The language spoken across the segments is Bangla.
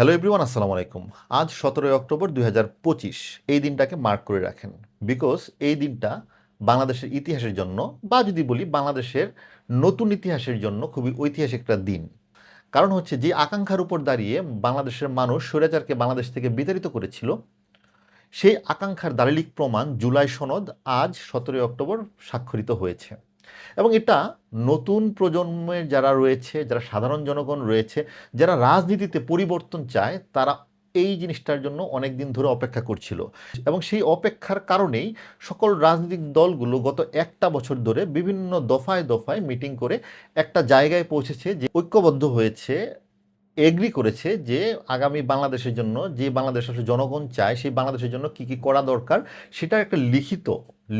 হ্যালো এভরিওয়ান আসসালামু আলাইকুম। আজ সতেরোই অক্টোবর দুই হাজার পঁচিশ। এই দিনটাকে মার্ক করে রাখেন। বিকজ এই দিনটা বাংলাদেশের ইতিহাসের জন্য বা যদি বলি বাংলাদেশের নতুন ইতিহাসের জন্য খুবই ঐতিহাসিক একটা দিন। কারণ হচ্ছে যে আকাঙ্ক্ষার উপর দাঁড়িয়ে বাংলাদেশের মানুষ স্বৈরাচারকে বাংলাদেশ থেকে বিতাড়িত করেছিল, সেই আকাঙ্ক্ষার দালিলিক প্রমাণ জুলাই সনদ আজ সতেরোই অক্টোবর স্বাক্ষরিত হয়েছে। এবং এটা নতুন প্রজন্মের যারা রয়েছে, যারা সাধারণ জনগণ রয়েছে, যারা রাজনীতিতে পরিবর্তন চায়, তারা এই জিনিসটার জন্য অনেক দিন ধরে অপেক্ষা করছিল। এবং সেই অপেক্ষার কারণেই সকল রাজনৈতিক দলগুলো গত একটা বছর ধরে বিভিন্ন দফায় দফায় মিটিং করে একটা জায়গায় পৌঁছেছে যে ঐক্যবদ্ধ হয়েছে এগ্রি করেছে যে আগামী বাংলাদেশের জন্য, যে বাংলাদেশ আসলে জনগণ চায়, সেই বাংলাদেশের জন্য কি কি করা দরকার, সেটা একটা লিখিত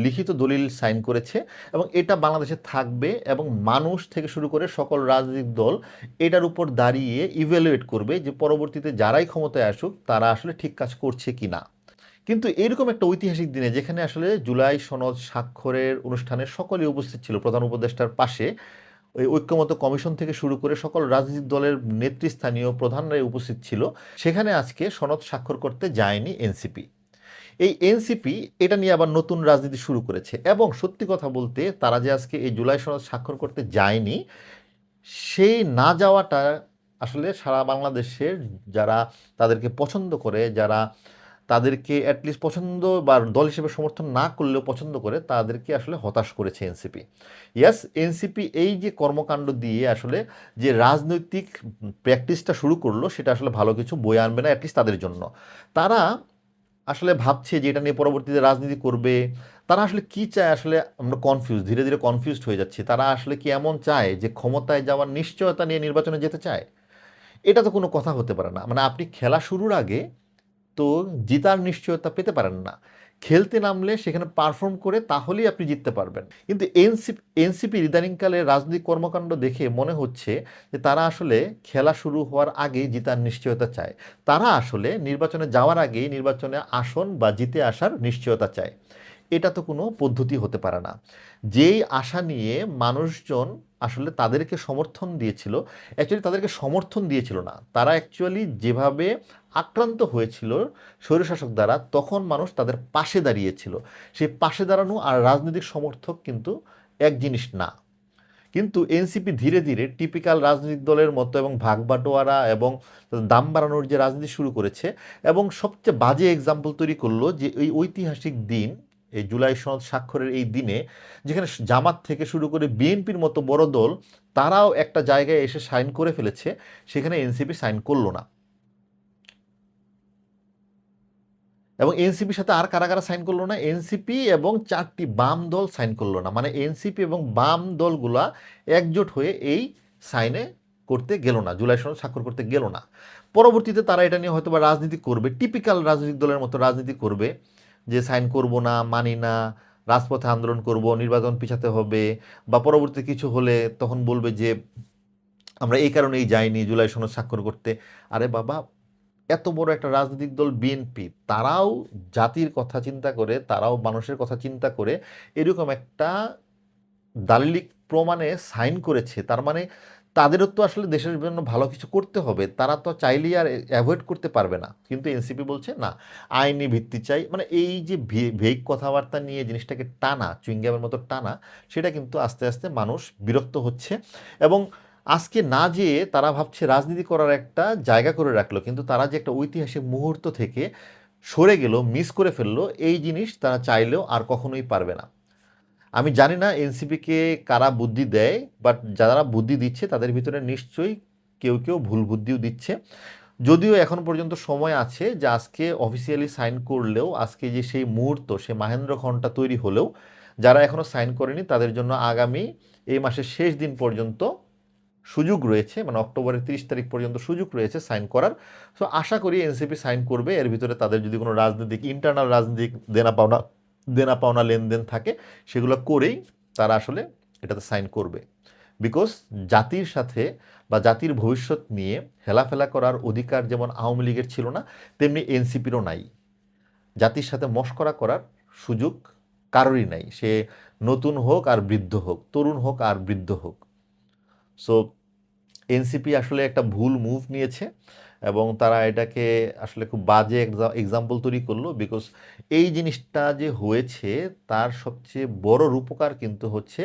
লিখিত দলিল সাইন করেছে এবং এটা বাংলাদেশে থাকবে এবং মানুষ থেকে শুরু করে সকল রাজনৈতিক দল এটার উপর দাঁড়িয়ে ইভ্যালুয়েট করবে যে পরবর্তীতে যারাই ক্ষমতায় আসুক, তারা আসলে ঠিক কাজ করছে কি না কিন্তু এরকম একটা ঐতিহাসিক দিনে যেখানে আসলে জুলাই সনদ স্বাক্ষরের অনুষ্ঠানে সকলেই উপস্থিত ছিল, প্রধান উপদেষ্টার পাশে ওই ঐক্যমত কমিশন থেকে শুরু করে সকল রাজনৈতিক দলের নেতৃস্থানীয় প্রধানরাই উপস্থিত ছিল। সেখানে আজকে সনদ স্বাক্ষর করতে যায়নি এনসিপি। এই এনসিপি এটা নিয়ে আবার নতুন রাজনীতি শুরু করেছে এবং সত্যি কথা বলতে তারা যে আজকে এই জুলাই সনদ স্বাক্ষর করতে যায়নি, সেই না যাওয়াটা আসলে সারা বাংলাদেশের যারা তাদেরকে পছন্দ করে, যারা তাদেরকে অ্যাটলিস্ট পছন্দ বা দল হিসেবে সমর্থন না করলেও পছন্দ করে, তাদেরকে আসলে হতাশ করেছে এনসিপি ইয়াস এনসিপি এই যে কর্মকাণ্ড দিয়ে আসলে যে রাজনৈতিক প্র্যাকটিসটা শুরু করল, সেটা আসলে ভালো কিছু বই আনবে না অ্যাটলিস্ট তাদের জন্য। তারা আসলে ভাবছে যে এটা নিয়ে পরবর্তীতে রাজনীতি করবে। তারা আসলে কি চায় আসলে আমরা কনফিউজ ধীরে ধীরে কনফিউজড হয়ে যাচ্ছি। তারা আসলে কি এমন চায় যে ক্ষমতায় যাওয়ার নিশ্চয়তা নিয়ে নির্বাচনে যেতে চায়? এটা তো কোনো কথা হতে পারে না। মানে আপনি খেলা শুরুর আগে তো জিতার নিশ্চয়তা পেতে পারেন না। খেলতে নামলে সেখানে পারফর্ম করে তাহলেই আপনি জিততে পারবেন। কিন্তু এনসিপি এনসিপির ইদানিংকালে রাজনৈতিক কর্মকাণ্ড দেখে মনে হচ্ছে যে তারা আসলে খেলা শুরু হওয়ার আগেই জিতার নিশ্চয়তা চায়। তারা আসলে নির্বাচনে যাওয়ার আগেই নির্বাচনে আসন বা জিতে আসার নিশ্চয়তা চায়। এটা তো কোনো পদ্ধতি হতে পারে না। যেই আশা নিয়ে মানুষজন আসলে তাদেরকে সমর্থন দিয়েছিল। অ্যাকচুয়ালি তাদেরকে সমর্থন দিয়েছিল না। তারা অ্যাকচুয়ালি যেভাবে আক্রান্ত হয়েছিল স্বৈরশাসক দ্বারা, তখন মানুষ তাদের পাশে দাঁড়িয়েছিল। সেই পাশে দাঁড়ানো আর রাজনৈতিক সমর্থক কিন্তু এক জিনিস না। কিন্তু এনসিপি ধীরে ধীরে টিপিক্যাল রাজনৈতিক দলের মতো এবং ভাগ বাটোয়ারা এবং দাম বাড়ানোর যে রাজনীতি শুরু করেছে এবং সবচেয়ে বাজে এক্সাম্পল তৈরি করল যে এই ঐতিহাসিক দিন এই জুলাই সনদ স্বাক্ষরের এই দিনে, যেখানে জামাত থেকে শুরু করে বিএনপির মতো বড় দল, তারাও একটা জায়গায় এসে সাইন করে ফেলেছে, সেখানে এনসিপি সাইন করল না। এবং এনসিপির সাথে আর কারা কারা সাইন করল না? এনসিপি এবং চারটি বাম দল সাইন করল না। মানে এনসিপি এবং বাম দলগুলা একজোট হয়ে এই সাইনে করতে গেল না, জুলাই সনদ স্বাক্ষর করতে গেল না। পরবর্তীতে তারা এটা নিয়ে হয়তো বা রাজনীতি করবে, টিপিক্যাল রাজনৈতিক দলের মতো রাজনীতি করবে। যে সাইন করব না, মানি না, রাজপথে আন্দোলন করব, নির্বাচন পিছাতে হবে বা পরবর্তী কিছু হলে তখন বলবে যে আমরা এই কারণেই যাইনি জুলাই সনদ স্বাক্ষর করতে। আরে বাবা, এত বড় একটা রাজনৈতিক দল বিএনপি তারাও জাতির কথা চিন্তা করে, তারাও মানুষের কথা চিন্তা করে এরকম একটা দালিলিক প্রমাণে সাইন করেছে। তার মানে তাদেরও তো আসলে দেশের জন্য ভালো কিছু করতে হবে। তারা তো চাইলেই আর অ্যাভয়েড করতে পারবে না। কিন্তু এনসিপি বলছে, না, আইনি ভিত্তি চাই। মানে এই যে ভেগ কথাবার্তা নিয়ে জিনিসটাকে টানা, চুইংগামের মতো টানা, সেটা কিন্তু আস্তে আস্তে মানুষ বিরক্ত হচ্ছে। এবং আজকে না যেয়ে তারা ভাবছে রাজনীতি করার একটা জায়গা করে রাখল, কিন্তু তারা যে একটা ঐতিহাসিক মুহূর্ত থেকে সরে গেল মিস করে ফেলল, এই জিনিস তারা চাইলেও আর কখনোই পারবে না। আমি জানি না এনসিপিকে কারা বুদ্ধি দেয় বাট যারা বুদ্ধি দিচ্ছে তাদের ভিতরে নিশ্চয়ই কেউ কেউ ভুল বুদ্ধিও দিচ্ছে। যদিও এখন পর্যন্ত সময় আছে যে আজকে অফিসিয়ালি সাইন করলেও, আজকে যে সেই মুহূর্ত সে মাহেন্দ্র খনটা তৈরি হলেও, যারা এখনও সাইন করেনি তাদের জন্য আগামী এই মাসের শেষ দিন পর্যন্ত সুযোগ রয়েছে মানে অক্টোবরের তিরিশ তারিখ পর্যন্ত সুযোগ রয়েছে সাইন করার। সো আশা করি এনসিপি সাইন করবে, এর ভিতরে তাদের যদি কোনো রাজনৈতিক ইন্টারনাল রাজনৈতিক দেনা পাওনা দেনা পাওনা লেনদেন থাকে, সেগুলো করেই তারা আসলে এটাতে সাইন করবে। বিকজ জাতির সাথে বা জাতির ভবিষ্যৎ নিয়ে হেলাফেলা করার অধিকার যেমন আওয়ামী লীগের ছিল না, তেমনি এনসিপিরও নাই। জাতির সাথে মস্করা করার সুযোগ কারোরই নাই। সে নতুন হোক আর বৃদ্ধ হোক, তরুণ হোক আর বৃদ্ধ হোক। সো এনসিপি আসলে একটা ভুল মুভ নিয়েছে। এবং তারা এটাকে আসলে খুব বাজে এক্সাম্পল তৈরি করল বিকজ এই জিনিসটা যে হয়েছে তার সবচেয়ে বড় রূপকার কিন্তু হচ্ছে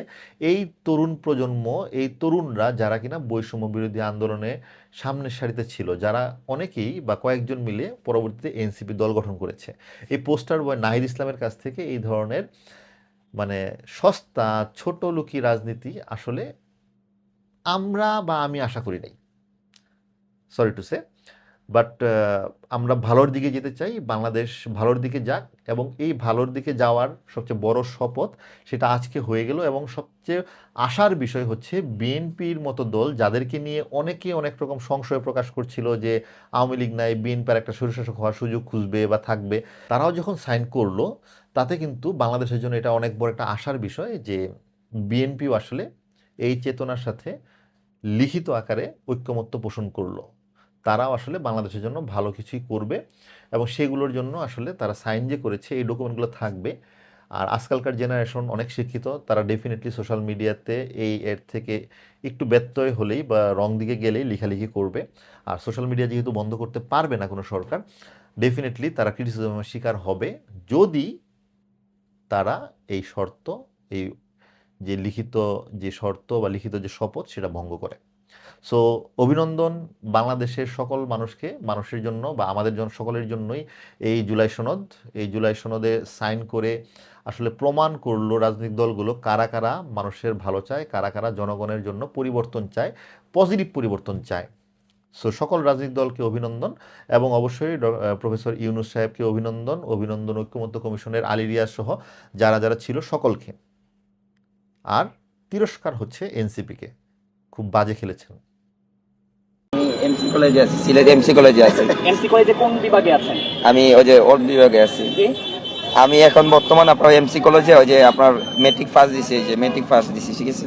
এই তরুণ প্রজন্ম, এই তরুণরা যারা কিনা বৈষম্য বিরোধী আন্দোলনে সামনের সারিতে ছিল, যারা অনেকেই বা কয়েকজন মিলে পরবর্তীতে এনসিপি দল গঠন করেছে। এই পোস্টার বয় নাহিদ ইসলামের কাছ থেকে এই ধরনের মানে সস্তা ছোট লুকি রাজনীতি আসলে আমরা বা আমি আশা করি নাই। সরি টু সে, বাট আমরা ভালোর দিকে যেতে চাই, বাংলাদেশ ভালোর দিকে যাক এবং এই ভালোর দিকে যাওয়ার সবচেয়ে বড় শপথ সেটা আজকে হয়ে গেল এবং সবচেয়ে আশার বিষয় হচ্ছে বিএনপির মতো দল যাদেরকে নিয়ে অনেকে অনেক রকম সংশয় প্রকাশ করছিল যে আওয়ামী লীগ নাই, বিএনপির একটা স্বৈরশাসক হওয়ার সুযোগ খুঁজবে বা থাকবে। তারাও যখন সাইন করল, তাতে কিন্তু বাংলাদেশের জন্য এটা অনেক বড় একটা আশার বিষয় যে বিএনপিও আসলে এই চেতনার সাথে লিখিত আকারে ঐক্যমত্য পোষণ করল। তারাও আসলে বাংলাদেশের জন্য ভালো কিছুই করবে এবং সেগুলোর জন্য আসলে তারা সাইন যে করেছে, এই ডকুমেন্টগুলো থাকবে। আর আজকালকার জেনারেশন অনেক শিক্ষিত, তারা ডেফিনেটলি সোশ্যাল মিডিয়াতে এই এর থেকে একটু ব্যত্যয় হলেই বা রং দিকে গেলেই লেখালেখি করবে। আর সোশ্যাল মিডিয়া যেহেতু বন্ধ করতে পারবে না কোনো সরকার ডেফিনেটলি তারা ক্রিটিসিজমের শিকার হবে। যদি তারা এই শর্ত, এই যে লিখিত যে শর্ত বা লিখিত যে শপথ সেটা ভঙ্গ করে। সো অভিনন্দন বাংলাদেশের সকল মানুষকে, মানুষের জন্য বা আমাদের জন্য সকলের জন্যই এই জুলাই সনদ। এই জুলাই সনদে সাইন করে আসলে প্রমাণ করল রাজনৈতিক দলগুলো কারা কারা মানুষের ভালো চায়, কারা কারা জনগণের জন্য পরিবর্তন চায় পজিটিভ পরিবর্তন চায়। সো সকল রাজনৈতিক দলকে অভিনন্দন এবং অবশ্যই প্রফেসর ইউনুস সাহেবকে অভিনন্দন অভিনন্দন ঐক্যমত্য কমিশনের আলিরিয়া সহ যারা যারা ছিল সকলকে। আর তিরস্কার হচ্ছে এনসিপিকে। খুব বাজে খেলেছেন। আমি এমসি কলেজে আছি সিলেট এমসি কলেজে আছি। এমসি কলেজে কোন বিভাগে আছেন? আমি ওই যে ওল্ড বিভাগে আছি। আমি এখন বর্তমান আপনার এমসি কলেজে ওই যে আপনার মেট্রিক ফার্স্ট দিছি যে মেট্রিক ফার্স্ট দিছি ঠিক আছে?